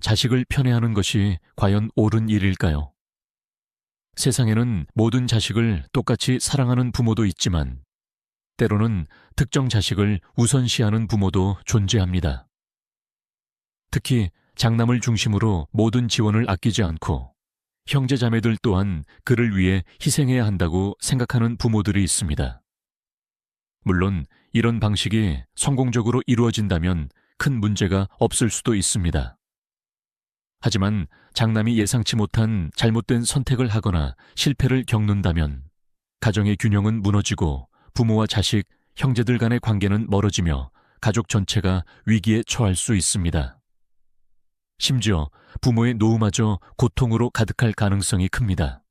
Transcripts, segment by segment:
자식을 편애하는 것이 과연 옳은 일일까요? 세상에는 모든 자식을 똑같이 사랑하는 부모도 있지만 때로는 특정 자식을 우선시하는 부모도 존재합니다. 특히 장남을 중심으로 모든 지원을 아끼지 않고 형제 자매들 또한 그를 위해 희생해야 한다고 생각하는 부모들이 있습니다. 물론 이런 방식이 성공적으로 이루어진다면 큰 문제가 없을 수도 있습니다. 하지만 장남이 예상치 못한 잘못된 선택을 하거나 실패를 겪는다면 가정의 균형은 무너지고 부모와 자식, 형제들 간의 관계는 멀어지며 가족 전체가 위기에 처할 수 있습니다. 심지어 부모의 노후마저 고통으로 가득할 가능성이 큽니다.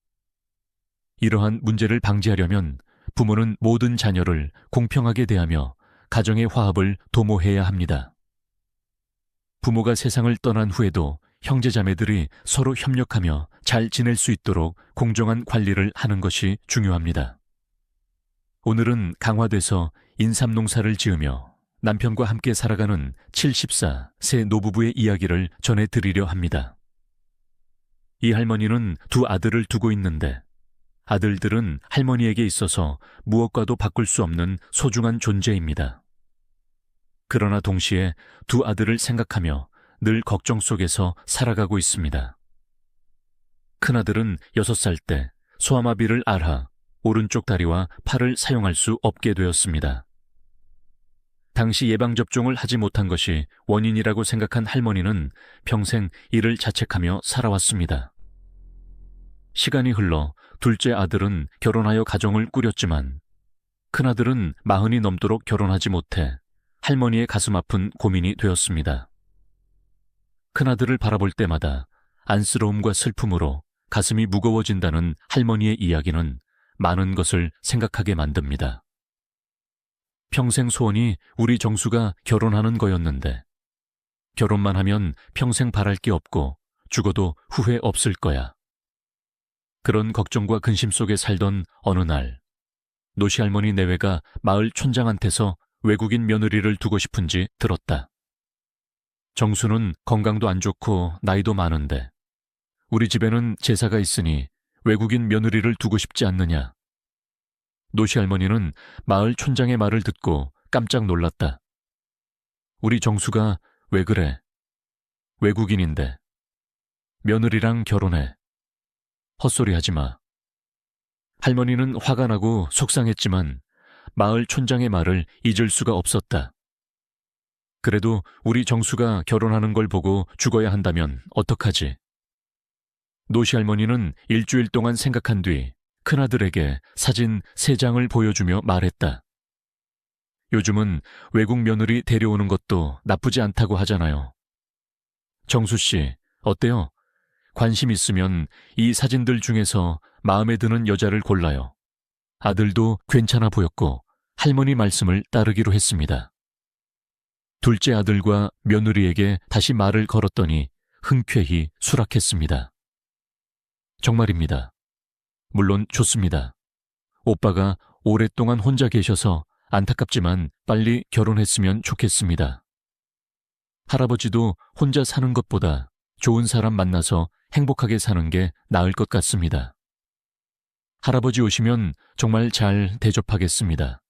이러한 문제를 방지하려면 부모는 모든 자녀를 공평하게 대하며 가정의 화합을 도모해야 합니다. 부모가 세상을 떠난 후에도 형제자매들이 서로 협력하며 잘 지낼 수 있도록 공정한 관리를 하는 것이 중요합니다. 오늘은 강화돼서 인삼농사를 지으며 남편과 함께 살아가는 74새 노부부의 이야기를 전해드리려 합니다. 이 할머니는 두 아들을 두고 있는데 아들들은 할머니에게 있어서 무엇과도 바꿀 수 없는 소중한 존재입니다. 그러나 동시에 두 아들을 생각하며 늘 걱정 속에서 살아가고 있습니다. 큰아들은 6살 때 소아마비를 앓아 오른쪽 다리와 팔을 사용할 수 없게 되었습니다. 당시 예방접종을 하지 못한 것이 원인이라고 생각한 할머니는 평생 이를 자책하며 살아왔습니다. 시간이 흘러 둘째 아들은 결혼하여 가정을 꾸렸지만 큰아들은 마흔이 넘도록 결혼하지 못해 할머니의 가슴 아픈 고민이 되었습니다. 큰아들을 바라볼 때마다 안쓰러움과 슬픔으로 가슴이 무거워진다는 할머니의 이야기는 많은 것을 생각하게 만듭니다. 평생 소원이 우리 정수가 결혼하는 거였는데 결혼만 하면 평생 바랄 게 없고 죽어도 후회 없을 거야. 그런 걱정과 근심 속에 살던 어느 날 노시 할머니 내외가 마을 촌장한테서 외국인 며느리를 두고 싶은지 들었다. 정수는 건강도 안 좋고 나이도 많은데 우리 집에는 제사가 있으니 외국인 며느리를 두고 싶지 않느냐. 노시 할머니는 마을 촌장의 말을 듣고 깜짝 놀랐다. 우리 정수가 왜 그래? 외국인인데. 며느리랑 결혼해. 헛소리 하지 마. 할머니는 화가 나고 속상했지만 마을 촌장의 말을 잊을 수가 없었다. 그래도 우리 정수가 결혼하는 걸 보고 죽어야 한다면 어떡하지? 노시 할머니는 일주일 동안 생각한 뒤 큰아들에게 사진 세 장을 보여주며 말했다. 요즘은 외국 며느리 데려오는 것도 나쁘지 않다고 하잖아요. 정수 씨, 어때요? 관심 있으면 이 사진들 중에서 마음에 드는 여자를 골라요. 아들도 괜찮아 보였고 할머니 말씀을 따르기로 했습니다. 둘째 아들과 며느리에게 다시 말을 걸었더니 흔쾌히 수락했습니다. 정말입니다. 물론 좋습니다. 오빠가 오랫동안 혼자 계셔서 안타깝지만 빨리 결혼했으면 좋겠습니다. 할아버지도 혼자 사는 것보다 좋은 사람 만나서 행복하게 사는 게 나을 것 같습니다. 할아버지 오시면 정말 잘 대접하겠습니다.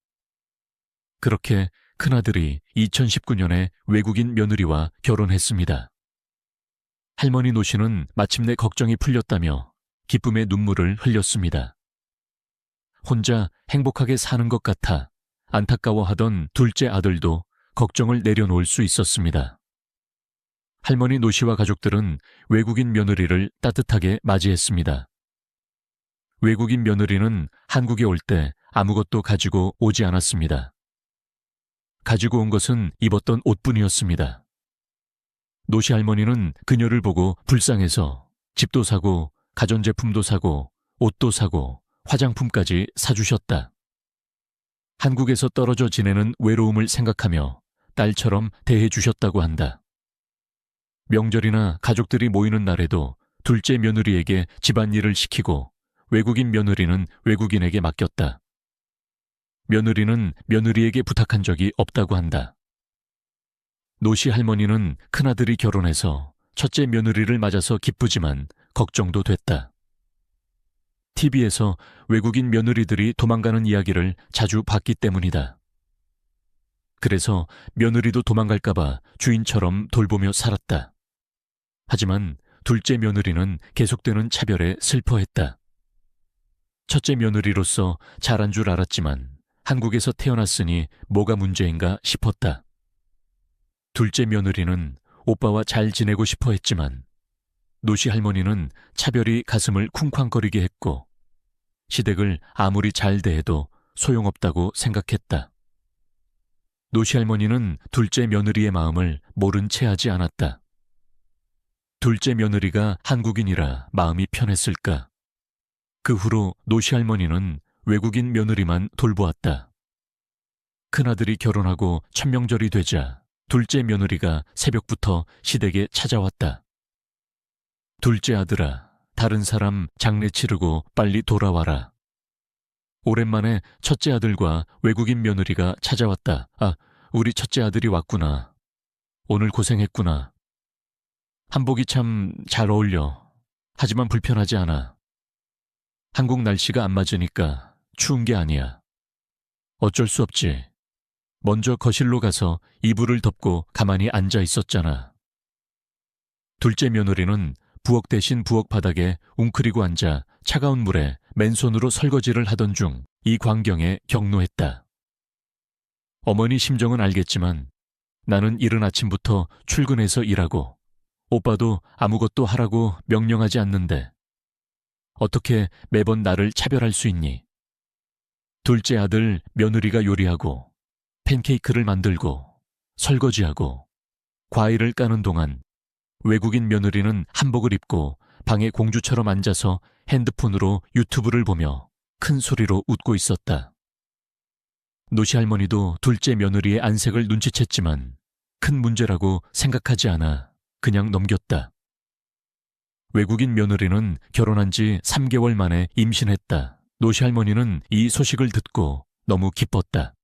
그렇게 큰아들이 2019년에 외국인 며느리와 결혼했습니다. 할머니 노씨는 마침내 걱정이 풀렸다며 기쁨의 눈물을 흘렸습니다. 혼자 행복하게 사는 것 같아 안타까워하던 둘째 아들도 걱정을 내려놓을 수 있었습니다. 할머니 노씨와 가족들은 외국인 며느리를 따뜻하게 맞이했습니다. 외국인 며느리는 한국에 올 때 아무것도 가지고 오지 않았습니다. 가지고 온 것은 입었던 옷뿐이었습니다. 노시 할머니는 그녀를 보고 불쌍해서 집도 사고 가전제품도 사고 옷도 사고 화장품까지 사주셨다. 한국에서 떨어져 지내는 외로움을 생각하며 딸처럼 대해 주셨다고 한다. 명절이나 가족들이 모이는 날에도 둘째 며느리에게 집안일을 시키고 외국인 며느리는 외국인에게 맡겼다. 며느리는 며느리에게 부탁한 적이 없다고 한다. 노시 할머니는 큰아들이 결혼해서 첫째 며느리를 맞아서 기쁘지만 걱정도 됐다. TV에서 외국인 며느리들이 도망가는 이야기를 자주 봤기 때문이다. 그래서 며느리도 도망갈까봐 주인처럼 돌보며 살았다. 하지만 둘째 며느리는 계속되는 차별에 슬퍼했다. 첫째 며느리로서 잘한 줄 알았지만 한국에서 태어났으니 뭐가 문제인가 싶었다. 둘째 며느리는 오빠와 잘 지내고 싶어 했지만 노시 할머니는 차별이 가슴을 쿵쾅거리게 했고 시댁을 아무리 잘 대해도 소용없다고 생각했다. 노시 할머니는 둘째 며느리의 마음을 모른 채 하지 않았다. 둘째 며느리가 한국인이라 마음이 편했을까? 그 후로 노시 할머니는 외국인 며느리만 돌보았다. 큰아들이 결혼하고 천명절이 되자 둘째 며느리가 새벽부터 시댁에 찾아왔다. 둘째 아들아, 다른 사람 장례 치르고 빨리 돌아와라. 오랜만에 첫째 아들과 외국인 며느리가 찾아왔다. 아, 우리 첫째 아들이 왔구나. 오늘 고생했구나. 한복이 참 잘 어울려. 하지만 불편하지 않아. 한국 날씨가 안 맞으니까 추운 게 아니야. 어쩔 수 없지. 먼저 거실로 가서 이불을 덮고 가만히 앉아 있었잖아. 둘째 며느리는 부엌 대신 부엌 바닥에 웅크리고 앉아 차가운 물에 맨손으로 설거지를 하던 중 이 광경에 격노했다. 어머니 심정은 알겠지만 나는 이른 아침부터 출근해서 일하고 오빠도 아무것도 하라고 명령하지 않는데 어떻게 매번 나를 차별할 수 있니? 둘째 아들 며느리가 요리하고 팬케이크를 만들고 설거지하고 과일을 까는 동안 외국인 며느리는 한복을 입고 방에 공주처럼 앉아서 핸드폰으로 유튜브를 보며 큰 소리로 웃고 있었다. 노시 할머니도 둘째 며느리의 안색을 눈치챘지만 큰 문제라고 생각하지 않아 그냥 넘겼다. 외국인 며느리는 결혼한 지 3개월 만에 임신했다. 노시 할머니는 이 소식을 듣고 너무 기뻤다.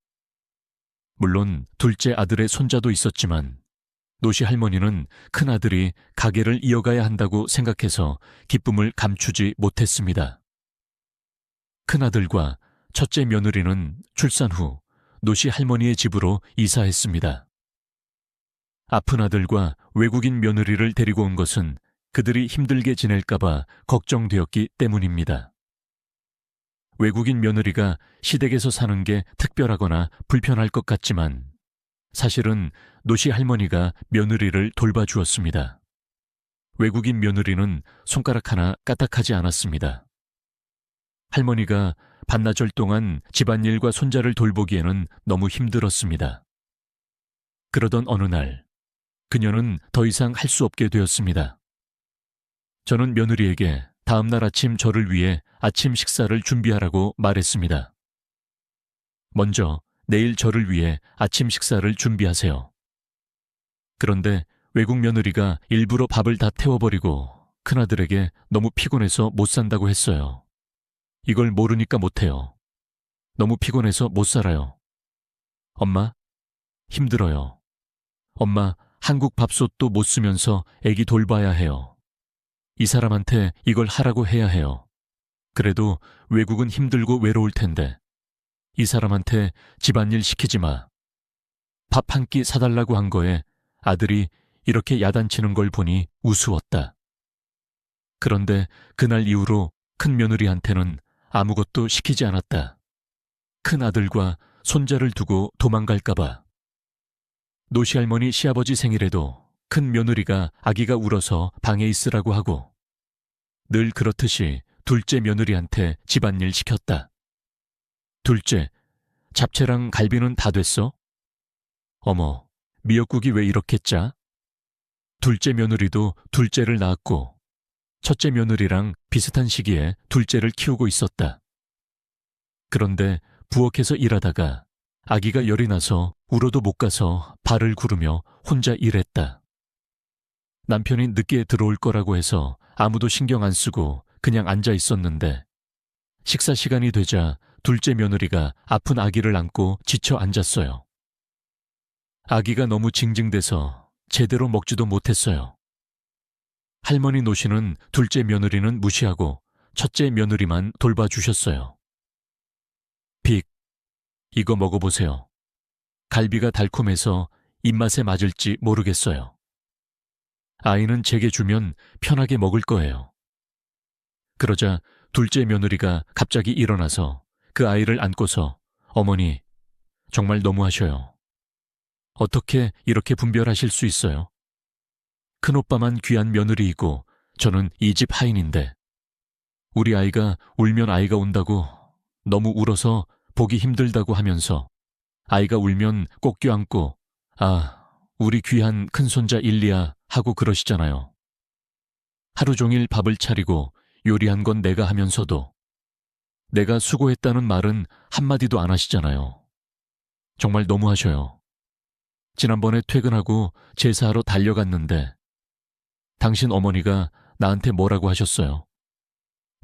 물론 둘째 아들의 손자도 있었지만 노시 할머니는 큰 아들이 가게를 이어가야 한다고 생각해서 기쁨을 감추지 못했습니다. 큰아들과 첫째 며느리는 출산 후 노시 할머니의 집으로 이사했습니다. 아픈 아들과 외국인 며느리를 데리고 온 것은 그들이 힘들게 지낼까봐 걱정되었기 때문입니다. 외국인 며느리가 시댁에서 사는 게 특별하거나 불편할 것 같지만 사실은 노시 할머니가 며느리를 돌봐주었습니다. 외국인 며느리는 손가락 하나 까딱하지 않았습니다. 할머니가 반나절 동안 집안일과 손자를 돌보기에는 너무 힘들었습니다. 그러던 어느 날, 그녀는 더 이상 할 수 없게 되었습니다. 저는 며느리에게 다음 날 아침 저를 위해 아침 식사를 준비하라고 말했습니다. 먼저 내일 저를 위해 아침 식사를 준비하세요. 그런데 외국 며느리가 일부러 밥을 다 태워버리고 큰아들에게 너무 피곤해서 못 산다고 했어요. 이걸 모르니까 못해요. 너무 피곤해서 못 살아요. 엄마, 힘들어요. 엄마, 한국 밥솥도 못 쓰면서 애기 돌봐야 해요. 이 사람한테 이걸 하라고 해야 해요. 그래도 외국은 힘들고 외로울 텐데. 이 사람한테 집안일 시키지 마. 밥 한 끼 사달라고 한 거에 아들이 이렇게 야단치는 걸 보니 우스웠다. 그런데 그날 이후로 큰 며느리한테는 아무것도 시키지 않았다. 큰 아들과 손자를 두고 도망갈까봐. 노시할머니 시아버지 생일에도 큰 며느리가 아기가 울어서 방에 있으라고 하고 늘 그렇듯이 둘째 며느리한테 집안일 시켰다. 둘째, 잡채랑 갈비는 다 됐어? 어머, 미역국이 왜 이렇게 짜? 둘째 며느리도 둘째를 낳았고 첫째 며느리랑 비슷한 시기에 둘째를 키우고 있었다. 그런데 부엌에서 일하다가 아기가 열이 나서 울어도 못 가서 발을 구르며 혼자 일했다. 남편이 늦게 들어올 거라고 해서 아무도 신경 안 쓰고 그냥 앉아 있었는데 식사 시간이 되자 둘째 며느리가 아픈 아기를 안고 지쳐 앉았어요. 아기가 너무 징징대서 제대로 먹지도 못했어요. 할머니 노씨는 둘째 며느리는 무시하고 첫째 며느리만 돌봐주셨어요. 빅, 이거 먹어보세요. 갈비가 달콤해서 입맛에 맞을지 모르겠어요. 아이는 제게 주면 편하게 먹을 거예요. 그러자 둘째 며느리가 갑자기 일어나서 그 아이를 안고서 어머니, 정말 너무하셔요. 어떻게 이렇게 분별하실 수 있어요? 큰오빠만 귀한 며느리이고 저는 이 집 하인인데 우리 아이가 울면 아이가 온다고 너무 울어서 보기 힘들다고 하면서 아이가 울면 꼭 껴안고 아, 우리 귀한 큰손자 일리야 하고 그러시잖아요. 하루 종일 밥을 차리고 요리한 건 내가 하면서도 내가 수고했다는 말은 한마디도 안 하시잖아요. 정말 너무하셔요. 지난번에 퇴근하고 제사하러 달려갔는데 당신 어머니가 나한테 뭐라고 하셨어요?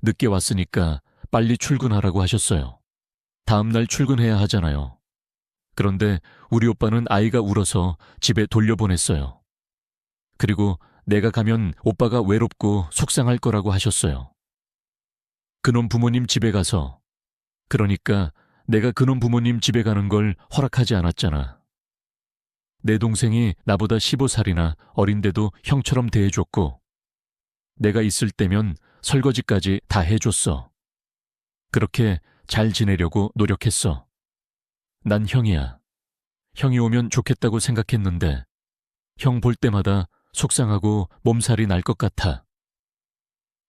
늦게 왔으니까 빨리 출근하라고 하셨어요. 다음날 출근해야 하잖아요. 그런데 우리 오빠는 아이가 울어서 집에 돌려보냈어요. 그리고 내가 가면 오빠가 외롭고 속상할 거라고 하셨어요. 그놈 부모님 집에 가서 그러니까 내가 그놈 부모님 집에 가는 걸 허락하지 않았잖아. 내 동생이 나보다 15살이나 어린데도 형처럼 대해줬고 내가 있을 때면 설거지까지 다 해줬어. 그렇게 잘 지내려고 노력했어. 난 형이야. 형이 오면 좋겠다고 생각했는데 형 볼 때마다 속상하고 몸살이 날 것 같아.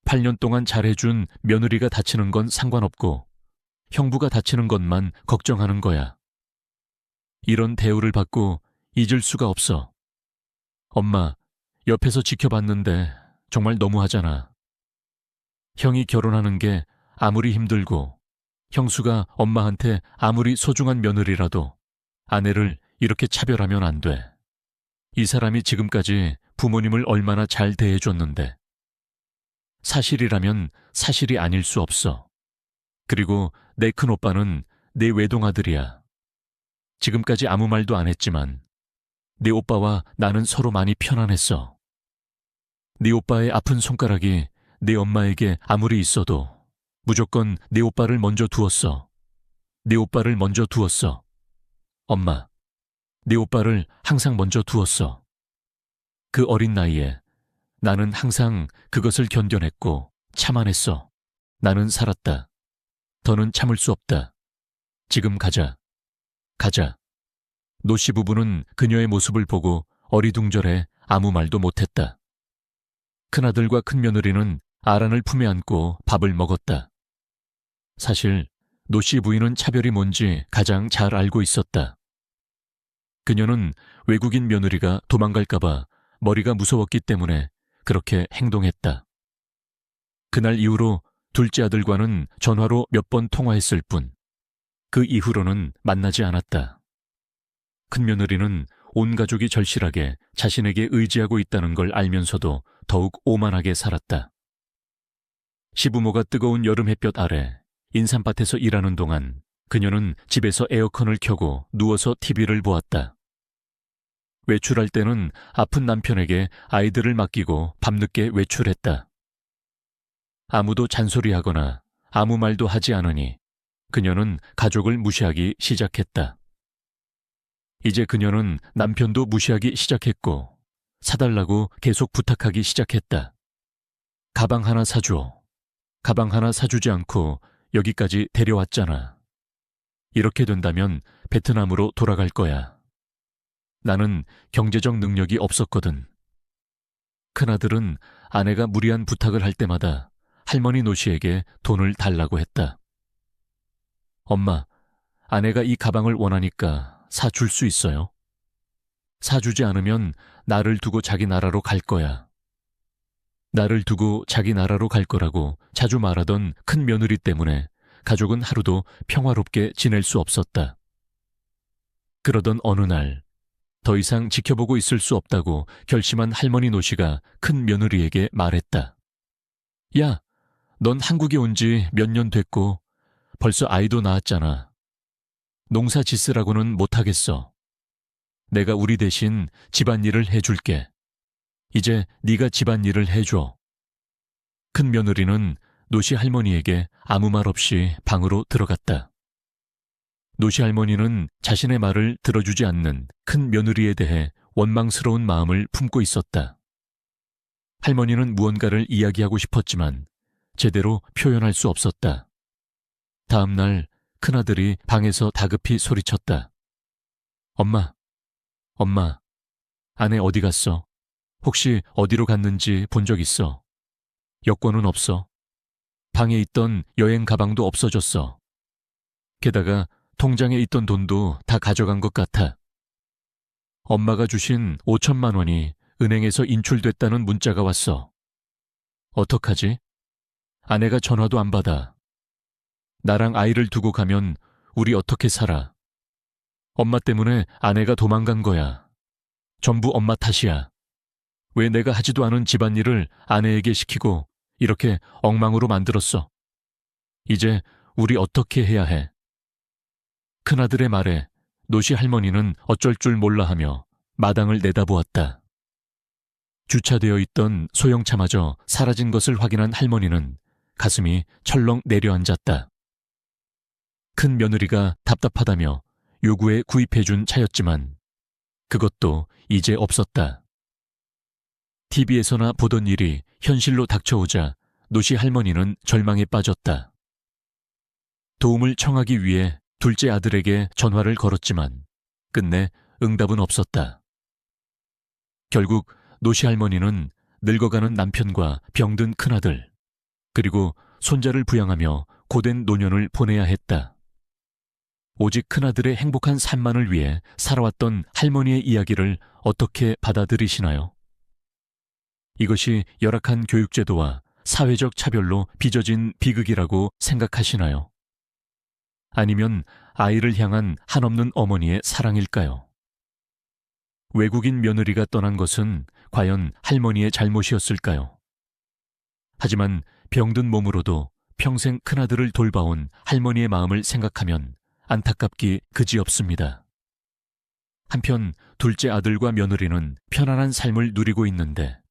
8년 동안 잘해준 며느리가 다치는 건 상관없고 형부가 다치는 것만 걱정하는 거야. 이런 대우를 받고 잊을 수가 없어. 엄마, 옆에서 지켜봤는데 정말 너무하잖아. 형이 결혼하는 게 아무리 힘들고 형수가 엄마한테 아무리 소중한 며느리라도 아내를 이렇게 차별하면 안 돼. 이 사람이 지금까지 부모님을 얼마나 잘 대해줬는데. 사실이라면 사실이 아닐 수 없어. 그리고 내 큰오빠는 내 외동아들이야. 지금까지 아무 말도 안 했지만 네 오빠와 나는 서로 많이 편안했어. 네 오빠의 아픈 손가락이 네 엄마에게 아무리 있어도 무조건 네 오빠를 먼저 두었어. 네 오빠를 먼저 두었어. 엄마, 네 오빠를 항상 먼저 두었어. 그 어린 나이에 나는 항상 그것을 견뎌냈고 참아냈어. 나는 살았다. 더는 참을 수 없다. 지금 가자. 가자. 노씨 부부는 그녀의 모습을 보고 어리둥절해 아무 말도 못했다. 큰아들과 큰며느리는 아란을 품에 안고 밥을 먹었다. 사실 노씨 부인은 차별이 뭔지 가장 잘 알고 있었다. 그녀는 외국인 며느리가 도망갈까봐 머리가 무서웠기 때문에 그렇게 행동했다. 그날 이후로 둘째 아들과는 전화로 몇 번 통화했을 뿐, 그 이후로는 만나지 않았다. 큰 며느리는 온 가족이 절실하게 자신에게 의지하고 있다는 걸 알면서도 더욱 오만하게 살았다. 시부모가 뜨거운 여름 햇볕 아래 인삼밭에서 일하는 동안 그녀는 집에서 에어컨을 켜고 누워서 TV를 보았다. 외출할 때는 아픈 남편에게 아이들을 맡기고 밤늦게 외출했다. 아무도 잔소리하거나 아무 말도 하지 않으니 그녀는 가족을 무시하기 시작했다. 이제 그녀는 남편도 무시하기 시작했고 사달라고 계속 부탁하기 시작했다. 가방 하나 사줘. 가방 하나 사주지 않고 여기까지 데려왔잖아. 이렇게 된다면 베트남으로 돌아갈 거야. 나는 경제적 능력이 없었거든. 큰아들은 아내가 무리한 부탁을 할 때마다 할머니 노씨에게 돈을 달라고 했다. 엄마, 아내가 이 가방을 원하니까 사줄 수 있어요? 사주지 않으면 나를 두고 자기 나라로 갈 거야. 나를 두고 자기 나라로 갈 거라고 자주 말하던 큰 며느리 때문에 가족은 하루도 평화롭게 지낼 수 없었다. 그러던 어느 날, 더 이상 지켜보고 있을 수 없다고 결심한 할머니 노씨가 큰 며느리에게 말했다. 야, 넌 한국에 온 지 몇 년 됐고 벌써 아이도 낳았잖아. 농사 짓으라고는 못하겠어. 내가 우리 대신 집안일을 해줄게. 이제 네가 집안일을 해줘. 큰 며느리는 노시 할머니에게 아무 말 없이 방으로 들어갔다. 노시 할머니는 자신의 말을 들어주지 않는 큰 며느리에 대해 원망스러운 마음을 품고 있었다. 할머니는 무언가를 이야기하고 싶었지만 제대로 표현할 수 없었다. 다음 날 큰아들이 방에서 다급히 소리쳤다. 엄마, 엄마, 아내 어디 갔어? 혹시 어디로 갔는지 본 적 있어? 여권은 없어. 방에 있던 여행 가방도 없어졌어. 게다가 통장에 있던 돈도 다 가져간 것 같아. 엄마가 주신 5천만 원이 은행에서 인출됐다는 문자가 왔어. 어떡하지? 아내가 전화도 안 받아. 나랑 아이를 두고 가면 우리 어떻게 살아? 엄마 때문에 아내가 도망간 거야. 전부 엄마 탓이야. 왜 내가 하지도 않은 집안일을 아내에게 시키고 이렇게 엉망으로 만들었어? 이제 우리 어떻게 해야 해? 큰아들의 말에 노시 할머니는 어쩔 줄 몰라 하며 마당을 내다보았다. 주차되어 있던 소형차마저 사라진 것을 확인한 할머니는 가슴이 철렁 내려앉았다. 큰 며느리가 답답하다며 요구에 구입해준 차였지만 그것도 이제 없었다. TV에서나 보던 일이 현실로 닥쳐오자 노시 할머니는 절망에 빠졌다. 도움을 청하기 위해 둘째 아들에게 전화를 걸었지만 끝내 응답은 없었다. 결국 노시 할머니는 늙어가는 남편과 병든 큰아들, 그리고 손자를 부양하며 고된 노년을 보내야 했다. 오직 큰아들의 행복한 삶만을 위해 살아왔던 할머니의 이야기를 어떻게 받아들이시나요? 이것이 열악한 교육제도와 사회적 차별로 빚어진 비극이라고 생각하시나요? 아니면 아이를 향한 한없는 어머니의 사랑일까요? 외국인 며느리가 떠난 것은 과연 할머니의 잘못이었을까요? 하지만 병든 몸으로도 평생 큰아들을 돌봐온 할머니의 마음을 생각하면 안타깝기 그지없습니다. 한편 둘째 아들과 며느리는 편안한 삶을 누리고 있는데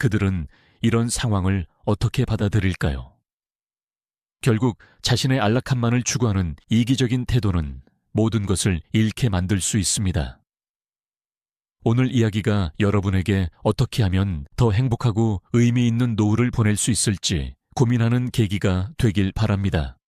그들은 이런 상황을 어떻게 받아들일까요? 결국 자신의 안락함만을 추구하는 이기적인 태도는 모든 것을 잃게 만들 수 있습니다. 오늘 이야기가 여러분에게 어떻게 하면 더 행복하고 의미 있는 노후를 보낼 수 있을지 고민하는 계기가 되길 바랍니다.